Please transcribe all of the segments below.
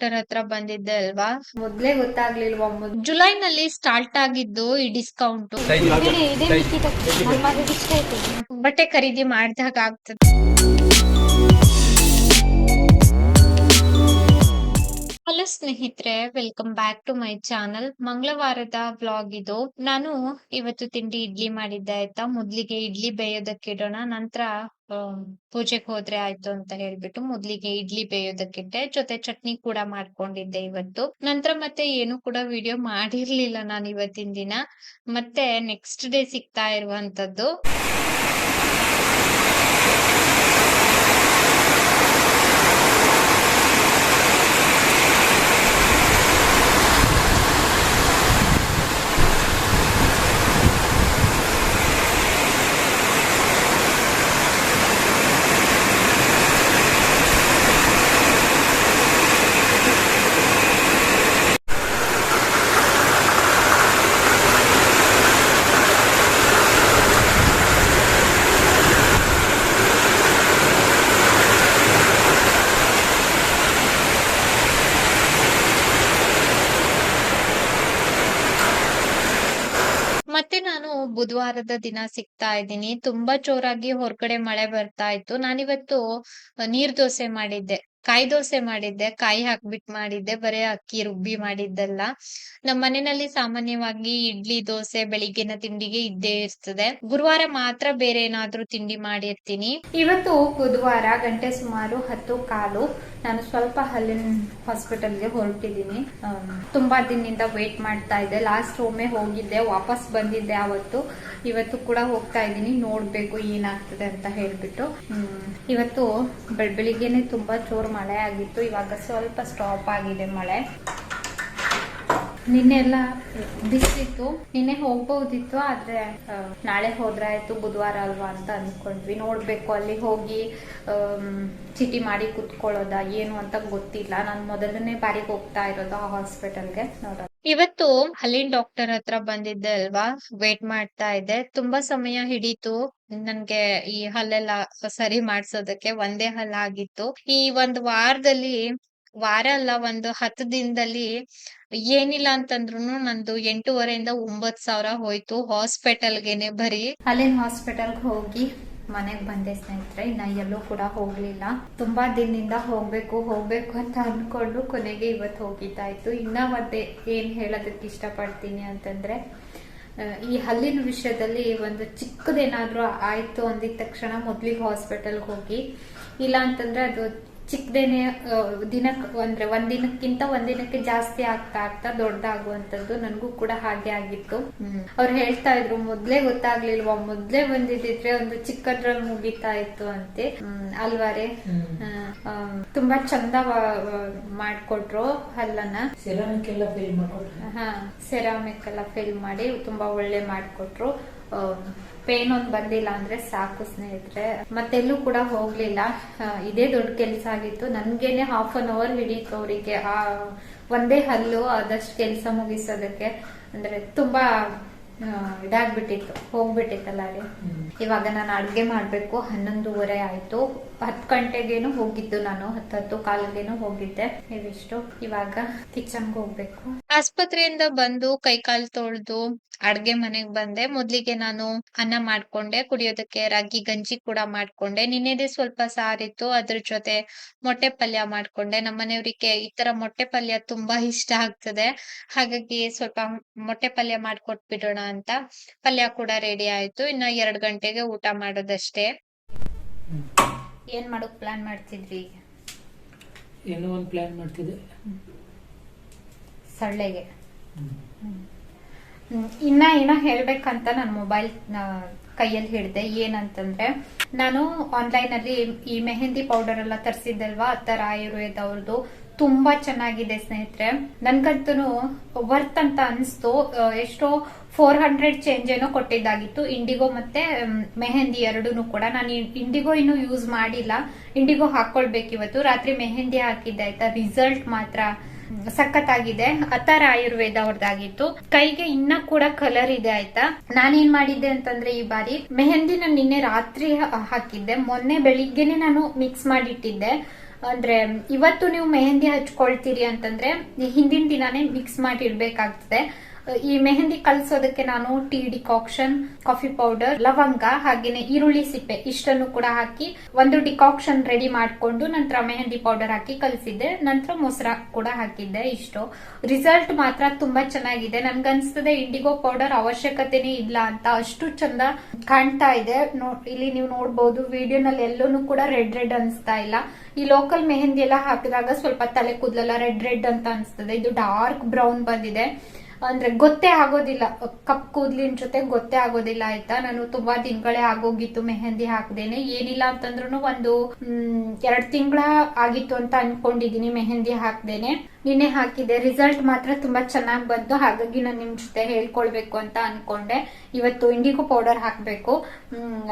Doctor ಹತ್ರ ಬಂದಿದ್ದೆ ಅಲ್ವಾ? ಮೊದ್ಲೇ ಗೊತ್ತಾಗ್ಲಿಲ್ವಾ ಜುಲೈ ಜುಲೈನಲ್ಲಿ ಸ್ಟಾರ್ಟ್ ಆಗಿದ್ದು ಈ ಡಿಸ್ಕೌಂಟ್ ಬಟ್ಟೆ ಖರೀದಿ ಮಾಡ್ದಾಗ ಆಗ್ತದೆ. ಹಲೋ ಸ್ನೇಹಿತರೆ welcome back to my channel ಮಂಗಳವಾರದ vlog ಇದು. ನಾನು ಇವತ್ತು ತಿಂಡಿ ಇಡ್ಲಿ ಮಾಡಿದ್ದೆ ಆಯ್ತಾ? ಮೊದ್ಲಿಗೆ ಇಡ್ಲಿ ಬೇಯೋದಕ್ಕೆ ಇಡೋಣ, ನಂತರ ಪೂಜೆಗೆ ಹೋದ್ರೆ ಆಯ್ತು ಅಂತ ಹೇಳ್ಬಿಟ್ಟು ಮೊದ್ಲಿಗೆ ಇಡ್ಲಿ ಬೇಯೋದಕ್ಕಿಟ್ಟೆ ಜೊತೆ ಚಟ್ನಿ ಕೂಡ ಮಾಡ್ಕೊಂಡಿದ್ದೆ ಇವತ್ತು. ನಂತರ ಮತ್ತೆ ಏನು ಕೂಡ ವಿಡಿಯೋ ಮಾಡಿರ್ಲಿಲ್ಲ ನಾನು ಇವತ್ತಿನ ದಿನ. ಮತ್ತೆ ನೆಕ್ಸ್ಟ್ ಡೇ ಸಿಗ್ತಾ ಇರುವಂತದ್ದು ಮತ್ತೆ ನಾನು ಬುಧವಾರದ ದಿನ ಸಿಗ್ತಾ ಇದ್ದೀನಿ. ತುಂಬಾ ಜೋರಾಗಿ ಹೊರಗಡೆ ಮಳೆ ಬರ್ತಾ ಇತ್ತು. ನಾನಿವತ್ತು ನೀರ್ ದೋಸೆ ಮಾಡಿದ್ದೆ. ಕಾಯಿ ದೋಸೆ ಮಾಡಿದ್ದೆ, ಕಾಯಿ ಹಾಕ್ಬಿಟ್ ಮಾಡಿದ್ದೆ, ಬರೇ ಅಕ್ಕಿ ರುಬ್ಬಿ ಮಾಡಿದ್ದಲ್ಲ. ನಮ್ಮ ಮನೆಯಲ್ಲಿ ಸಾಮಾನ್ಯವಾಗಿ ಇಡ್ಲಿ ದೋಸೆ ಬೆಳಿಗ್ಗೆನ ತಿಂಡಿಗೆ ಇದ್ದೇ ಇರ್ತದೆ. ಗುರುವಾರ ಮಾತ್ರ ಬೇರೆ ಏನಾದ್ರೂ ತಿಂಡಿ ಮಾಡಿರ್ತೀನಿ. ಇವತ್ತು ಬುಧವಾರ ಗಂಟೆ ಸುಮಾರು ಹತ್ತು ಕಾಲು ನಾನು ಸ್ವಲ್ಪ ಹಲ್ಲಿನ ಹಾಸ್ಪಿಟಲ್ಗೆ ಹೊರಟಿದ್ದೀನಿ. ತುಂಬಾ ದಿನದಿಂದ ವೇಟ್ ಮಾಡ್ತಾ ಇದ್ದೆ. ಲಾಸ್ಟ್ ಒಮ್ಮೆ ಹೋಗಿದ್ದೆ, ವಾಪಸ್ ಬಂದಿದ್ದೆ ಅವತ್ತು. ಇವತ್ತು ಕೂಡ ಹೋಗ್ತಾ ಇದ್ದೀನಿ, ನೋಡ್ಬೇಕು ಏನಾಗ್ತದೆ ಅಂತ ಹೇಳ್ಬಿಟ್ಟು. ಇವತ್ತು ಬೆಳ್, ಬೆಳಿಗ್ಗೆನೆ ತುಂಬಾ ಜೋರ್ ಮಳೆ ಆಗಿತ್ತು. ಇವಾಗ ಸ್ವಲ್ಪ ಸ್ಟಾಪ್ ಆಗಿದೆ ಮಳೆ. ನಿನ್ನೆ ಎಲ್ಲ ಬಿಸಿತ್ತು. ನಿನ್ನೆ ಹೋಗ್ಬಹುದಿತ್ತು, ಆದ್ರೆ ನಾಳೆ ಹೋದ್ರಾಯ್ತು ಬುಧವಾರ ಅಲ್ವಾ ಅಂತ ಅನ್ಕೊಂಡ್ವಿ. ನೋಡ್ಬೇಕು ಅಲ್ಲಿ ಹೋಗಿ ಚೀಟಿ ಮಾಡಿ ಕುತ್ಕೊಳ್ಳೋದ, ಏನು ಅಂತ ಗೊತ್ತಿಲ್ಲ. ನಾನು ಮೊದಲನೇ ಬಾರಿಗೆ ಹೋಗ್ತಾ ಇರೋದು ಆ ಹಾಸ್ಪಿಟಲ್ಗೆ ನೋಡೋಣ. ಇವತ್ತು ಅಲ್ಲಿನ್ ಡಾಕ್ಟರ್ ಹತ್ರ ಬಂದಿದ್ದೆ ಅಲ್ವಾ ವೇಟ್ ಮಾಡ್ತಾ ಇದ್ದೆ. ತುಂಬಾ ಸಮಯ ಹಿಡೀತು. ನನ್ಗೆ ಈ ಹಲ್ಲೆಲ್ಲ ಸರಿ ಮಾಡ್ಸೋದಕ್ಕೆ ಒಂದೇ ಹಲ್ಲಾಗಿತ್ತು ಈ ಒಂದ್ ವಾರದಲ್ಲಿ, ವಾರ ಅಲ್ಲ, ಒಂದು ಹತ್ತು ದಿನದಲ್ಲಿ ಏನಿಲ್ಲ ಅಂತಂದ್ರು ನಂದು ಎಂಟೂವರೆಯಿಂದ ಒಂಬತ್ ಸಾವಿರ ಹೋಯ್ತು. ಹಾಸ್ಪಿಟಲ್ಗೆನೆ ಬರೀ. ಅಲ್ಲಿನ ಹಾಸ್ಪಿಟಲ್ಗೆ ಹೋಗಿ ಮನೆಗೆ ಬಂದೆ ಸ್ನೇಹಿತರೆ, ಇನ್ನ ಎಲ್ಲೂ ಕೂಡ ಹೋಗ್ಲಿಲ್ಲ. ತುಂಬಾ ದಿನದಿಂದ ಹೋಗ್ಬೇಕು ಹೋಗ್ಬೇಕು ಅಂತ ಅನ್ಕೊಂಡು ಕೊನೆಗೆ ಇವತ್ತು ಹೋಗಿದ್ದಾಯ್ತು ಇನ್ನ ಮತ್ತೆ ಏನ್ ಹೇಳೋದಕ್ಕೆ ಇಷ್ಟಪಡ್ತೀನಿ ಅಂತಂದ್ರೆ ಈ ಹಲ್ಲಿನ ವಿಷಯದಲ್ಲಿ ಒಂದು ಚಿಕ್ಕದೇನಾದ್ರೂ ಆಯ್ತು ಅಂದಿದ ತಕ್ಷಣ ಮೊದ್ಲಿಗೆ ಹಾಸ್ಪಿಟಲ್ಗೆ ಹೋಗಿ. ಇಲ್ಲ ಅಂತಂದ್ರೆ ಅದು ಚಿಕ್ಕದೇನೆ ದಿನಕ್ಕೆ ಅಂದ್ರೆ ಒಂದ್ ದಿನಕ್ಕಿಂತ ಒಂದ್ ದಿನಕ್ಕೆ ಜಾಸ್ತಿ ಆಗ್ತಾ ಆಗ್ತಾ ದೊಡ್ಡದಾಗುವಂತದ್ದು ನನಗೂ ಕೂಡ ಹಾಗೆ ಆಗಿತ್ತು. ಅವ್ರು ಹೇಳ್ತಾ ಇದ್ರು ಮೊದ್ಲೇ ಗೊತ್ತಾಗ್ಲಿಲ್ವಾ? ಮೊದ್ಲೇ ಬಂದಿದ್ರೆ ಒಂದು ಚಿಕ್ಕದ್ರಲ್ಲಿ ಮುಗಿತಾ ಇತ್ತು ಅಂತೆ. ಅಲ್ವಾರೆ? ತುಂಬಾ ಚಂದ ಮಾಡ್ಕೊಟ್ರು ಅಲ್ಲನ ಸೆರಾಮಿಕ್ ಎಲ್ಲ ಫೇಲ್ ಮಾಡ್ಕೊಟ್ರು? ಹಾ ಸೆರಾಮಿಕ್ ಎಲ್ಲ ಫಿಲ್ ಮಾಡಿ ತುಂಬಾ ಒಳ್ಳೆ ಮಾಡ್ಕೊಟ್ರು. ಪೇನ್ ಒಂದ್ ಬಂದಿಲ್ಲ ಅಂದ್ರೆ ಸಾಕು ಸ್ನೇಹಿತರೆ. ಮತ್ತೆಲ್ಲೂ ಕೂಡ ಹೋಗ್ಲಿಲ್ಲ. ಇದೇ ದೊಡ್ಡ ಕೆಲಸ ಆಗಿತ್ತು. ನನ್ಗೇನೆ ಹಾಫ್ ಅನ್ ಅವರ್ ಹಿಡೀತು ಅವರಿಗೆ ಆ ಒಂದೇ ಹಲ್ಲು ಆದಷ್ಟು ಕೆಲಸ ಮುಗಿಸೋದಕ್ಕೆ. ಅಂದ್ರೆ ತುಂಬಾ ಇದಾಗ್ಬಿಟ್ಟಿತ್ತು. ಹೋಗ್ಬಿಟ್ಟಿತ್ತಲ್ಲ ಅಲ್ಲಿ ಇವಾಗ ನಾನು ಅಡ್ಗೆ ಮಾಡ್ಬೇಕು. ಹನ್ನೊಂದೂವರೆ ಆಯ್ತು. ಹತ್ತು ಗಂಟೆಗೇನು ಹೋಗಿದ್ದು ನಾನು. ಹತ್ತು ಹತ್ತು ಕಾಲಿಗೇನು ಹೋಗಿದ್ದೆ. ಇವಿಷ್ಟು ಇವಾಗ ಕಿಚನ್ಗೆ ಹೋಗ್ಬೇಕು. ಆಸ್ಪತ್ರೆಯಿಂದ ಬಂದು ಕೈಕಾಲ್ ತೊಳ್ದು ಅಡ್ಗೆ ಮನೆಗ್ ಬಂದೆ. ಮೊದ್ಲಿಗೆ ನಾನು ಅನ್ನ ಮಾಡ್ಕೊಂಡೆ ಕುಡಿಯೋದಕ್ಕೆ ರಾಗಿ ಗಂಜಿ ಕೂಡ ಮಾಡ್ಕೊಂಡೆ. ನಿನ್ನೆದೇ ಸ್ವಲ್ಪ ಸಾರಿತ್ತು. ಅದ್ರ ಜೊತೆ ಮೊಟ್ಟೆ ಪಲ್ಯ ಮಾಡ್ಕೊಂಡೆ. ನಮ್ಮ ಮನೆಯವ್ರಿಗೆ ಈ ತರ ಮೊಟ್ಟೆ ಪಲ್ಯ ತುಂಬಾ ಇಷ್ಟ ಆಗ್ತದೆ. ಹಾಗಾಗಿ ಸ್ವಲ್ಪ ಮೊಟ್ಟೆ ಪಲ್ಯ ಮಾಡ್ಕೊಟ್ಬಿಡೋಣ ಅಂತ ಪಲ್ಯ ಕೂಡ ರೆಡಿ ಆಯ್ತು. ಇನ್ನ ಎರಡ್ ಗಂಟೆಗೆ ಊಟ ಮಾಡೋದಷ್ಟೇ. ಏನ್ ಮಾಡೋಕ್ ಪ್ಲಾನ್ ಮಾಡ್ತಿದ್ರಿ ಏನೋ ಒಂದು ಪ್ಲಾನ್ ಮಾಡ್ತಿದ್ದೆ. ಸೊಳ್ಳೆಗೆ. ಇನ್ನ ಏನೋ ಹೇಳ್ಬೇಕಂತ ನನ್ನ ಮೊಬೈಲ್ ಕೈಯಲ್ಲಿ ಹಿಡ್ದೆ. ಏನಂತಂದ್ರೆ, ನಾನು ಆನ್ಲೈನ್ ಅಲ್ಲಿ ಈ ಮೆಹಂದಿ ಪೌಡರ್ ಎಲ್ಲ ತರಿಸಿದ್ದಲ್ವಾ? ಅತ್ತರ ಆಯುರ್ವೇದ ಅವ್ರದ್ದು ತುಂಬಾ ಚೆನ್ನಾಗಿದೆ ಸ್ನೇಹಿತರೆ. ನನ್ಗಂತೂ ವರ್ತ್ ಅಂತ ಅನ್ಸ್ತು. ಎಷ್ಟೋ ಫೋರ್ ಹಂಡ್ರೆಡ್ ಚೇಂಜ್ ಏನೋ ಕೊಟ್ಟಿದ್ದಾಗಿತ್ತು. ಇಂಡಿಗೋ ಮತ್ತೆ ಮೆಹಂದಿ ಎರಡೂನು ಕೂಡ. ನಾನು ಇಂಡಿಗೋ ಇನ್ನು ಯೂಸ್ ಮಾಡಿಲ್ಲ. ಇಂಡಿಗೋ ಹಾಕೊಳ್ಬೇಕು ಇವತ್ತು ರಾತ್ರಿ ಮೆಹಂದಿ ಹಾಕಿದ್ದೆ, ಆಯ್ತಾ? ರಿಸಲ್ಟ್ ಮಾತ್ರ ಸಖತ್ತಾಗಿದೆ. ಅತರ ಆಯುರ್ವೇದ ಅವ್ರದ್ದಾಗಿತ್ತು. ಕೈಗೆ ಇನ್ನ ಕೂಡ ಕಲರ್ ಇದೆ ಆಯ್ತಾ? ನಾನೇನ್ ಮಾಡಿದ್ದೆ ಅಂತಂದ್ರೆ ಈ ಬಾರಿ ಮೆಹಂದಿನ ನಿನ್ನೆ ರಾತ್ರಿ ಹಾಕಿದ್ದೆ. ಮೊನ್ನೆ ಬೆಳಿಗ್ಗೆನೆ ನಾನು ಮಿಕ್ಸ್ ಮಾಡಿಟ್ಟಿದ್ದೆ. ಅಂದ್ರೆ ಇವತ್ತು ನೀವು ಮೆಹಂದಿ ಹಚ್ಕೊಳ್ತೀರಿ ಅಂತಂದ್ರೆ ಹಿಂದಿನ ದಿನಾನೇ ಮಿಕ್ಸ್ ಮಾಡಿ ಇಡ್ಬೇಕಾಗ್ತದೆ ಈ ಮೆಹಂದಿ ಕಲಸೋದಕ್ಕೆ ನಾನು ಟೀ ಡಿಕಾಕ್ಷನ್, ಕಾಫಿ ಪೌಡರ್, ಲವಂಗ, ಹಾಗೇನೆ ಈರುಳ್ಳಿ ಸಿಪ್ಪೆ ಇಷ್ಟನ್ನು ಕೂಡ ಹಾಕಿ ಒಂದು ಡಿಕಾಕ್ಷನ್ ರೆಡಿ ಮಾಡ್ಕೊಂಡು ನಂತರ ಮೆಹಂದಿ ಪೌಡರ್ ಹಾಕಿ ಕಲಸಿದ್ದೆ. ನಂತರ ಮೊಸರ ಕೂಡ ಹಾಕಿದ್ದೆ ಇಷ್ಟು. ರಿಸಲ್ಟ್ ಮಾತ್ರ ತುಂಬಾ ಚೆನ್ನಾಗಿದೆ. ನನ್ಗನ್ಸ್ತದೆ ಇಂಡಿಗೋ ಪೌಡರ್ ಅವಶ್ಯಕತೆನೇ ಇಲ್ಲ ಅಂತ ಅಷ್ಟು ಚಂದ ಕಾಣ್ತಾ ಇದೆ. ಇಲ್ಲಿ ನೀವು ನೋಡಬಹುದು ವಿಡಿಯೋನಲ್ಲಿ ಎಲ್ಲೂ ಕೂಡ ರೆಡ್ ರೆಡ್ ಅನ್ಸ್ತಾ ಇಲ್ಲ. ಈ ಲೋಕಲ್ ಮೆಹಂದಿ ಎಲ್ಲ ಹಾಕಿದಾಗ ಸ್ವಲ್ಪ ತಲೆ ಕೂದಲೆಲ್ಲ ರೆಡ್ ರೆಡ್ ಅಂತ ಅನ್ಸ್ತದೆ. ಇದು ಡಾರ್ಕ್ ಬ್ರೌನ್ ಬಂದಿದೆ. ಅಂದ್ರೆ ಗೊತ್ತೇ ಆಗೋದಿಲ್ಲ. ಕಪ್ ಕೂದ್ಲಿನ ಜೊತೆ ಗೊತ್ತೇ ಆಗೋದಿಲ್ಲ ಆಯ್ತಾ? ನಾನು ತುಂಬಾ ದಿನಗಳೇ ಆಗೋಗಿತ್ತು, ಮೆಹಂದಿ ಹಾಕ್ದೇನೆ. ಏನಿಲ್ಲ ಅಂತಂದ್ರು ಒಂದು ಎರಡ್ ತಿಂಗಳ ಆಗಿತ್ತು ಅಂತ ಅನ್ಕೊಂಡಿದೀನಿ ಮೆಹಂದಿ ಹಾಕ್ದೇನೆ. ನಿನ್ನೆ ಹಾಕಿದೆ ರಿಸಲ್ಟ್ ಮಾತ್ರ ತುಂಬಾ ಚೆನ್ನಾಗಿ ಬಂತು. ಹಾಗಾಗಿ ನಾನು ನಿಮ್ ಜೊತೆ ಹೇಳ್ಕೊಳ್ಬೇಕು ಅಂತ ಅನ್ಕೊಂಡೆ. ಇವತ್ತು ಇಂಡಿಗೋ ಪೌಡರ್ ಹಾಕ್ಬೇಕು.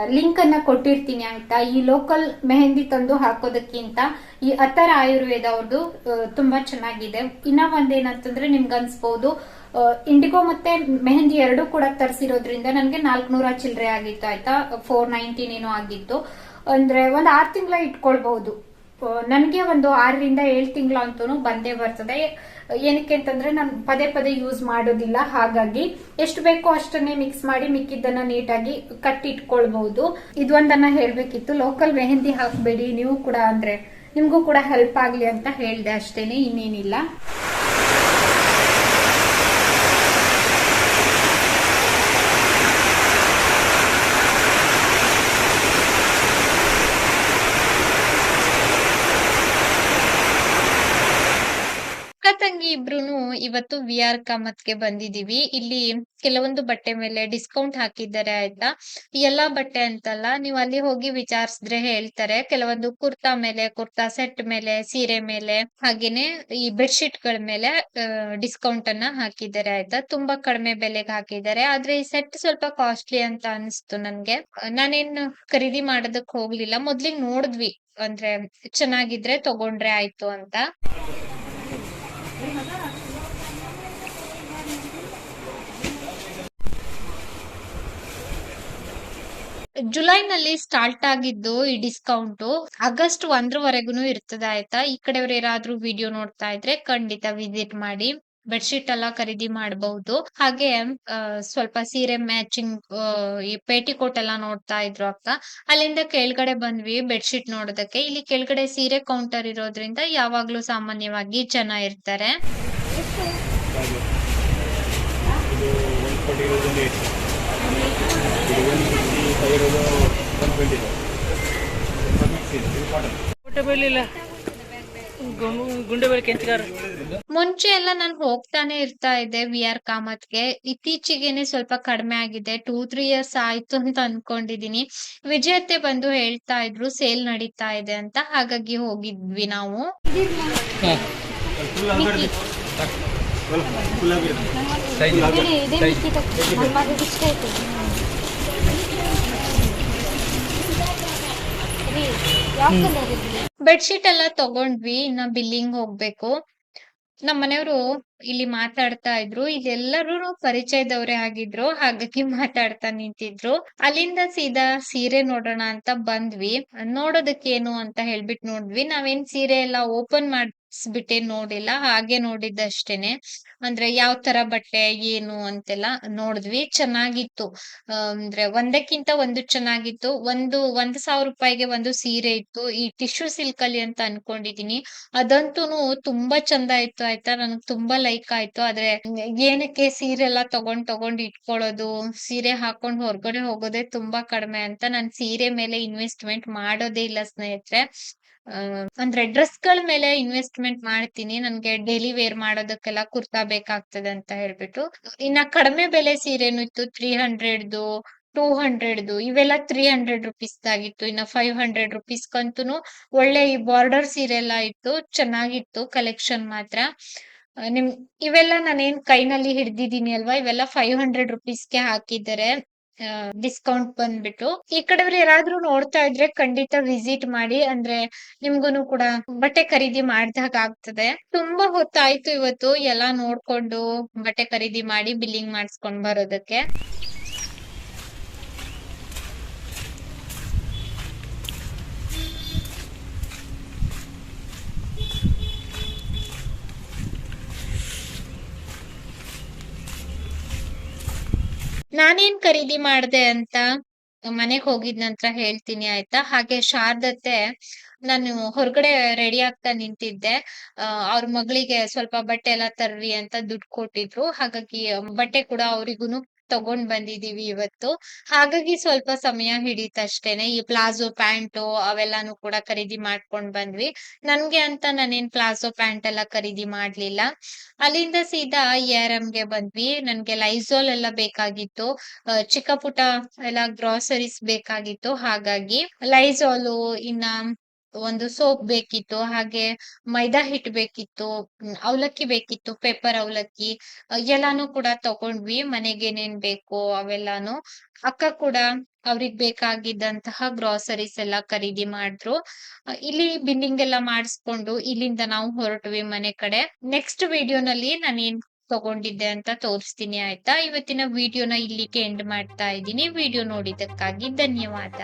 ಲಿಂಕ್ ಅನ್ನ ಕೊಟ್ಟಿರ್ತೀನಿ ಆಯ್ತಾ? ಈ ಲೋಕಲ್ ಮೆಹಂದಿ ತಂದು ಹಾಕೋದಕ್ಕಿಂತ ಈ ಅತರ ಆಯುರ್ವೇದ ಅವ್ರದ್ದು ತುಂಬಾ ಚೆನ್ನಾಗಿದೆ. ಇನ್ನ ಒಂದೇನಂತಂದ್ರೆ ನಿಮ್ಗೆ ಅನ್ಸ್ಬೋದು ಇಂಡಿಗೋ ಮತ್ತೆ ಮೆಹಂದಿ ಎರಡು ಕೂಡ ತರಿಸಿರೋದ್ರಿಂದ ನನಗೆ ನಾಲ್ಕುನೂರ ಚಿಲ್ಲರೆ ಆಗಿತ್ತು, ಆಯ್ತಾ? ಫೋರ್ ನೈನ್ಟೀನ್ ಏನೋ ಆಗಿತ್ತು. ಅಂದ್ರೆ ಒಂದ್ ಆರ್ ತಿಂಗಳ ಇಟ್ಕೊಳ್ಬಹುದು. ನನಗೆ ಒಂದು ಆರರಿಂದ ಏಳು ತಿಂಗಳ ಅಂತೂ ಬಂದೇ ಬರ್ತದೆ. ಏನಕ್ಕೆ ಅಂತಂದ್ರೆ ನಾನು ಪದೇ ಪದೇ ಯೂಸ್ ಮಾಡೋದಿಲ್ಲ, ಹಾಗಾಗಿ ಎಷ್ಟು ಬೇಕೋ ಅಷ್ಟನ್ನೇ ಮಿಕ್ಸ್ ಮಾಡಿ ಮಿಕ್ಕಿದ್ದನ್ನ ನೀಟಾಗಿ ಕಟ್ಟಿಟ್ಕೊಳ್ಬಹುದು. ಇದೊಂದನ್ನ ಹೇಳ್ಬೇಕಿತ್ತು. ಲೋಕಲ್ ಮೆಹಂದಿ ಹಾಕ್ಬೇಡಿ, ನೀವು ಕೂಡ ಅಂದ್ರೆ ನಿಮ್ಗೂ ಕೂಡ ಹೆಲ್ಪ್ ಆಗ್ಲಿ ಅಂತ ಹೇಳಿದೆ ಅಷ್ಟೇನೆ, ಇನ್ನೇನಿಲ್ಲ. ಇವತ್ತು ವಿ ಆರ್ ಕಾಮತ್ಗೆ ಬಂದಿದೀವಿ ಇಲ್ಲಿ ಕೆಲವೊಂದು ಬಟ್ಟೆ ಮೇಲೆ ಡಿಸ್ಕೌಂಟ್ ಹಾಕಿದ್ದಾರೆ, ಆಯ್ತಾ? ಎಲ್ಲಾ ಬಟ್ಟೆ ಅಂತಲ್ಲ, ನೀವು ಅಲ್ಲಿ ಹೋಗಿ ವಿಚಾರಿಸಿದ್ರೆ ಹೇಳ್ತಾರೆ. ಕೆಲವೊಂದು ಕುರ್ತಾ ಮೇಲೆ, ಕುರ್ತಾ ಸೆಟ್ ಮೇಲೆ, ಸೀರೆ ಮೇಲೆ, ಹಾಗೇನೆ ಈ ಬೆಡ್ಶೀಟ್ಗಳ ಮೇಲೆ ಡಿಸ್ಕೌಂಟ್ ಅನ್ನ ಹಾಕಿದ್ದಾರೆ, ಆಯ್ತಾ? ತುಂಬಾ ಕಡಿಮೆ ಬೆಲೆಗೆ ಹಾಕಿದ್ದಾರೆ. ಆದ್ರೆ ಈ ಸೆಟ್ ಸ್ವಲ್ಪ ಕಾಸ್ಟ್ಲಿ ಅಂತ ಅನಿಸ್ತು ನನ್ಗೆ. ನಾನೇನು ಖರೀದಿ ಮಾಡೋದಕ್ ಹೋಗ್ಲಿಲ್ಲ. ಮೊದ್ಲಿಗೆ ನೋಡಿದ್ವಿ. ಅಂದ್ರೆ ಚೆನ್ನಾಗಿದ್ರೆ ತಗೊಂಡ್ರೆ ಆಯ್ತು ಅಂತ. ಜುಲೈನಲ್ಲಿ ಸ್ಟಾರ್ಟ್ ಆಗಿದ್ದು ಈ ಡಿಸ್ಕೌಂಟ್ ಆಗಸ್ಟ್ ಒಂದ್ರವರೆಗೂ ಇರ್ತದೆ ಆಯ್ತಾ? ಈ ಕಡೆಯವ್ರು ಯಾರಾದ್ರೂ ವಿಡಿಯೋ ನೋಡ್ತಾ ಇದ್ರೆ ಖಂಡಿತ ವಿಸಿಟ್ ಮಾಡಿ. ಬೆಡ್ಶೀಟ್ ಎಲ್ಲ ಖರೀದಿ ಮಾಡಬಹುದು ಹಾಗೆ ಸ್ವಲ್ಪ ಸೀರೆ ಮ್ಯಾಚಿಂಗ್ ಈ ಪೇಟಿಕೋಟ್ ಎಲ್ಲ ನೋಡ್ತಾ ಇದ್ರು ಅಕ್ಕ. ಅಲ್ಲಿಂದ ಕೆಳಗಡೆ ಬಂದ್ವಿ ಬೆಡ್ಶೀಟ್ ನೋಡೋದಕ್ಕೆ. ಇಲ್ಲಿ ಕೆಳಗಡೆ ಸೀರೆ ಕೌಂಟರ್ ಇರೋದ್ರಿಂದ ಯಾವಾಗ್ಲೂ ಸಾಮಾನ್ಯವಾಗಿ ಜನ ಇರ್ತಾರೆ. ಒನ್ ಟ್ವೆಂಟಿ ಮುಂಚೆ ಎಲ್ಲ ನಾನು ಹೋಗ್ತಾನೆ ಇರ್ತಾ ಇದ್ದೆ ವಿ ಆರ್ ಕಾಮತ್ಗೆ. ಇತ್ತೀಚೆಗೆನೆ ಸ್ವಲ್ಪ ಕಡಿಮೆ ಆಗಿದೆ. ಟೂ ತ್ರೀ ಇಯರ್ಸ್ ಆಯ್ತು ಅಂತ ಅನ್ಕೊಂಡಿದೀನಿ. ವಿಜಯತೆ ಬಂದು ಹೇಳ್ತಾ ಇದ್ರು ಸೇಲ್ ನಡೀತಾ ಇದೆ ಅಂತ. ಹಾಗಾಗಿ ಹೋಗಿದ್ವಿ ನಾವು. ಬೆಡ್ಶೀಟ್ ಎಲ್ಲ ತಗೊಂಡ್ವಿ ಇನ್ನ ಬಿಲ್ಲಿಂಗ್ ಹೋಗ್ಬೇಕು. ನಮ್ಮ ಮನೆಯವರು ಇಲ್ಲಿ ಮಾತಾಡ್ತಾ ಇದ್ರು. ಇಲ್ಲೆಲ್ಲರೂ ಪರಿಚಯದವರೇ ಆಗಿದ್ರು ಹಾಗಾಗಿ ಮಾತಾಡ್ತಾ ನಿಂತಿದ್ರು. ಅಲ್ಲಿಂದ ಸೀದಾ ಸೀರೆ ನೋಡೋಣ ಅಂತ ಬಂದ್ವಿ. ನೋಡೋದಕ್ಕೇನು ಅಂತ ಹೇಳ್ಬಿಟ್ಟು ನೋಡ್ವಿ ನಾವೇನ್ ಸೀರೆ ಎಲ್ಲ ಓಪನ್ ಮಾಡಿಸ್ಬಿಟ್ಟೆ ನೋಡಿಲ್ಲ, ಹಾಗೆ ನೋಡಿದ್ದಷ್ಟೇನೆ. ಅಂದ್ರೆ ಯಾವ ತರ ಬಟ್ಟೆ, ಏನು ಅಂತೆಲ್ಲ ನೋಡಿದ್ವಿ. ಚೆನ್ನಾಗಿತ್ತು. ಅಂದ್ರೆ ಒಂದಕ್ಕಿಂತ ಒಂದು ಚೆನ್ನಾಗಿತ್ತು. ಒಂದು, ಒಂದ್ ಸಾವಿರ ರೂಪಾಯಿಗೆ ಒಂದು ಸೀರೆ ಇತ್ತು. ಈ ಟಿಶ್ಯೂ ಸಿಲ್ಕ್ ಅಲ್ಲಿ ಅಂತ ಅನ್ಕೊಂಡಿದೀನಿ. ಅದಂತೂನು ತುಂಬಾ ಚಂದ ಇತ್ತು ಆಯ್ತಾ? ನನಗ್ ತುಂಬಾ ಲೈಕ್ ಆಯ್ತು. ಆದ್ರೆ ಏನಕ್ಕೆ ಸೀರೆ ಎಲ್ಲ ತಗೊಂಡ್ ತಗೊಂಡ್ ಇಟ್ಕೊಳ್ಳೋದು? ಸೀರೆ ಹಾಕೊಂಡ್ ಹೊರಗಡೆ ಹೋಗೋದೇ ತುಂಬಾ ಕಡಿಮೆ ಅಂತ ನಾನ್ ಸೀರೆ ಮೇಲೆ ಇನ್ವೆಸ್ಟ್ಮೆಂಟ್ ಮಾಡೋದೇ ಇಲ್ಲ ಸ್ನೇಹಿತರೆ. ಅಂದ್ರೆ ಡ್ರೆಸ್ಗಳ ಮೇಲೆ ಇನ್ವೆಸ್ಟ್ಮೆಂಟ್ ಮಾಡ್ತೀನಿ. ನನ್ಗೆ ಡೈಲಿ ವೇರ್ ಮಾಡೋದಕ್ಕೆಲ್ಲ ಕುರ್ತಾ ಬೇಕಾಗ್ತದೆ ಅಂತ ಹೇಳ್ಬಿಟ್ಟು. ಇನ್ನ ಕಡಿಮೆ ಬೆಲೆ ಸೀರೆನು ಇತ್ತು. ತ್ರೀ ಹಂಡ್ರೆಡ್ದು ಟೂ ಹಂಡ್ರೆಡ್ದು ಇವೆಲ್ಲ ತ್ರೀ ಹಂಡ್ರೆಡ್ ರುಪೀಸ್ ಆಗಿತ್ತು ಇನ್ನ ಫೈವ್ ಹಂಡ್ರೆಡ್ ರುಪೀಸ್ಗಂತೂ ಒಳ್ಳೆ ಈ ಬಾರ್ಡರ್ ಸೀರೆ ಎಲ್ಲ ಇತ್ತು. ಚೆನ್ನಾಗಿತ್ತು ಕಲೆಕ್ಷನ್ ಮಾತ್ರ. ನಿಮ್, ಇವೆಲ್ಲ ನಾನೇನ್ ಕೈನಲ್ಲಿ ಹಿಡ್ದಿದೀನಿ ಅಲ್ವಾ? ಇವೆಲ್ಲ ಫೈವ್ ಹಂಡ್ರೆಡ್ ರುಪೀಸ್ಗೆ ಹಾಕಿದ್ದಾರೆ. ಡಿಸ್ಕೌಂಟ್ ಬಂದ್ಬಿಟ್ಟು. ಈ ಕಡೆಯವ್ರು ಯಾರಾದ್ರೂ ನೋಡ್ತಾ ಇದ್ರೆ ಖಂಡಿತ ವಿಸಿಟ್ ಮಾಡಿ. ಅಂದ್ರೆ ನಿಮ್ಗೂನು ಕೂಡ ಬಟ್ಟೆ ಖರೀದಿ ಮಾಡ್ದಾಗ ಆಗ್ತದೆ. ತುಂಬಾ ಹೊತ್ತಾಯ್ತು ಇವತ್ತು. ಎಲ್ಲಾ ನೋಡ್ಕೊಂಡು ಬಟ್ಟೆ ಖರೀದಿ ಮಾಡಿ ಬಿಲ್ಲಿಂಗ್ ಮಾಡಿಸ್ಕೊಂಡ್ ಬರೋದಕ್ಕೆ. ನಾನೇನ್ ಖರೀದಿ ಮಾಡ್ದೆ ಅಂತ ಮನೆಗ್ ಹೋಗಿದ್ ನಂತರ ಹೇಳ್ತೀನಿ ಆಯ್ತಾ? ಹಾಗೆ ಶಾರದತ್ತೆ ನಾನು ಹೊರಗಡೆ ರೆಡಿ ಆಗ್ತಾ ನಿಂತಿದ್ದೆ. ಆ, ಅವ್ರ ಮಗಳಿಗೆ ಸ್ವಲ್ಪ ಬಟ್ಟೆ ಎಲ್ಲ ತರ್ರಿ ಅಂತ ದುಡ್ಡು ಕೊಟ್ಟಿದ್ರು. ಹಾಗಾಗಿ, ಬಟ್ಟೆ ಕೂಡ ಅವ್ರಿಗೂನು ತಗೊಂಡ್ ಬಂದಿದೀವಿ ಇವತ್ತು. ಹಾಗಾಗಿ ಸ್ವಲ್ಪ ಸಮಯ ಹಿಡಿತಷ್ಟೇನೆ. ಈ ಪ್ಲಾಜೋ ಪ್ಯಾಂಟು ಅವೆಲ್ಲಾನು ಕೂಡ ಖರೀದಿ ಮಾಡ್ಕೊಂಡ್ ಬಂದ್ವಿ. ನನ್ಗೆ ಅಂತ ನಾನೇನ್ ಪ್ಲಾಜೋ ಪ್ಯಾಂಟ್ ಎಲ್ಲ ಖರೀದಿ ಮಾಡ್ಲಿಲ್ಲ. ಅಲ್ಲಿಂದ ಸೀದಾ ಗೆ ಬಂದ್ವಿ. ನನ್ಗೆ ಲೈಸೋಲ್ ಎಲ್ಲ ಬೇಕಾಗಿತ್ತು. ಚಿಕ್ಕ ಪುಟ್ಟ ಎಲ್ಲ ಗ್ರಾಸರೀಸ್ ಬೇಕಾಗಿತ್ತು. ಹಾಗಾಗಿ ಲೈಝಾಲು ಇನ್ನ ಒಂದು ಸೋಪ್ ಬೇಕಿತ್ತು, ಹಾಗೆ ಮೈದಾ ಹಿಟ್ ಬೇಕಿತ್ತು ಅವಲಕ್ಕಿ ಬೇಕಿತ್ತು, ಪೇಪರ್ ಅವಲಕ್ಕಿ ಎಲ್ಲಾನು ಕೂಡ ತಗೊಂಡ್ವಿ. ಮನೆಗೆ ಏನೇನ್ ಬೇಕು ಅವೆಲ್ಲಾನು. ಅಕ್ಕ ಕೂಡ ಅವ್ರಿಗ್ ಬೇಕಾಗಿದ್ದಂತಹ ಗ್ರಾಸರೀಸ್ ಎಲ್ಲ ಖರೀದಿ ಮಾಡಿದ್ರು. ಇಲ್ಲಿ ಬಿಲ್ಲಿಂಗ್ ಎಲ್ಲ ಮಾಡಿಸ್ಕೊಂಡು ಇಲ್ಲಿಂದ ನಾವು ಹೊರಟ್ವಿ ಮನೆ ಕಡೆ. ನೆಕ್ಸ್ಟ್ ವಿಡಿಯೋನಲ್ಲಿ ನಾನು ಏನ್ ತಗೊಂಡಿದ್ದೆ ಅಂತ ತೋರಿಸ್ತೀನಿ, ಆಯ್ತಾ? ಇವತ್ತಿನ ವಿಡಿಯೋನ ಇಲ್ಲಿಗೆ ಎಂಡ್ ಮಾಡ್ತಾ ಇದ್ದೀನಿ. ವಿಡಿಯೋ ನೋಡಿದ್ದಕ್ಕಾಗಿ ಧನ್ಯವಾದ.